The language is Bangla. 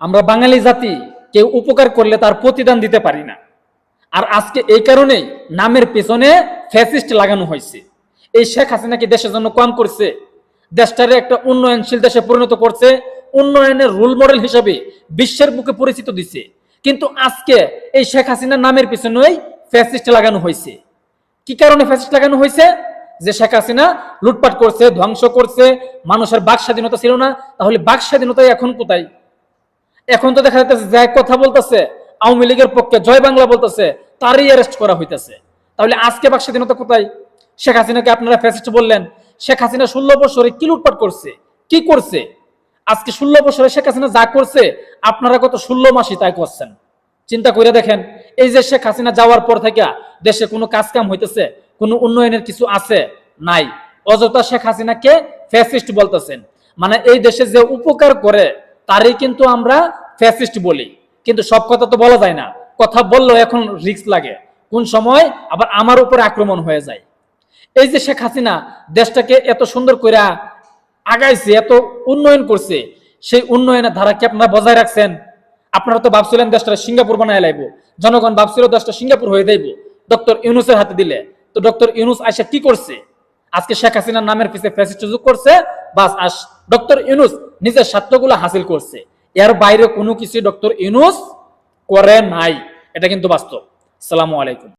আমরা বাঙালি জাতি, কেউ উপকার করলে তার প্রতিদান দিতে পারি না। আর আজকে এই কারণেই নামের পেছনে ফ্যাসিস্ট লাগানো হয়েছে। এই শেখ হাসিনাকে দেশের জন্য কম করছে? দেশটারে একটা উন্নয়নশীল দেশে পরিণত করছে, উন্নয়নের রোল মডেল হিসেবে বিশ্বের বুকে পরিচিত দিছে। কিন্তু আজকে এই শেখ হাসিনার নামের পিছনেই ফ্যাসিস্ট লাগানো হয়েছে। কি কারণে ফ্যাসিস্ট লাগানো হয়েছে? যে শেখ হাসিনা লুটপাট করছে, ধ্বংস করছে, মানুষের বাক স্বাধীনতা ছিল না, তাহলে বাক স্বাধীনতাই এখন কোথায়? এখন তো দেখা যাচ্ছে যে কথা বলতেছে, আওয়ামী লীগের পক্ষে জয় বাংলা বলতেছে, তারই অ্যারেস্ট করা হইতেছে। তাহলে আজকে বাক স্বাধীনতা কোথায়? শেখ হাসিনাকে আপনারা ফ্যাসিস্ট বললেন, শেখ হাসিনা ষোলো বছরে কি লুটপাট করছে? কি করছে? আজকে ষোলো বছরে শেখ হাসিনা যা করছে, আপনারা কত ষোলো মাসই তাই করছেন। চিন্তা করে দেখেন, এই যে শেখ হাসিনা যাওয়ার পর থেকে দেশে কোনো কাজ কাম হইতেছে, কোনো উন্নয়নের কিছু আছে? নাই। অযথা শেখ হাসিনাকে ফ্যাসিস্ট বলতেছেন। মানে এই দেশে যে উপকার করে, তারই কিন্তু আমরা ফ্যাসিস্ট বলি। কিন্তু সব কথা তো বলা যায় না। কথা বললেও এখন রিস্ক লাগে। কোন সময় আবার আমার উপরে আক্রমণ হয়ে যায়। এই যে শেখ হাসিনা দেশটাকে এত সুন্দর করে আগাইছে, এত উন্নয়ন করছে, সেই উন্নয়নের ধারা কি আপনারা বজায় রাখছেন? আপনারা তো ভাবছিলেন দেশটা সিঙ্গাপুর বানায় লাইব। জনগণ ভাবছিল দেশটা সিঙ্গাপুর হয়ে যাইব। ডক্টর ইউনুসের হাতে দিলে। তো ডক্টর ইউনুস আইসা কি করছে? আজকে শেখ হাসিনার নামের পিছিয়ে ফ্যাসিস্ট যুগ করছে, বাস আস ডক্টর ইউনুস নিজের স্বার্থগুলো হাসিল করছে। এর বাইরে কোনো কিছু ডক্টর ইউনুস করে নাই। এটা কিন্তু বাস্তব। সালামু আলাইকুম।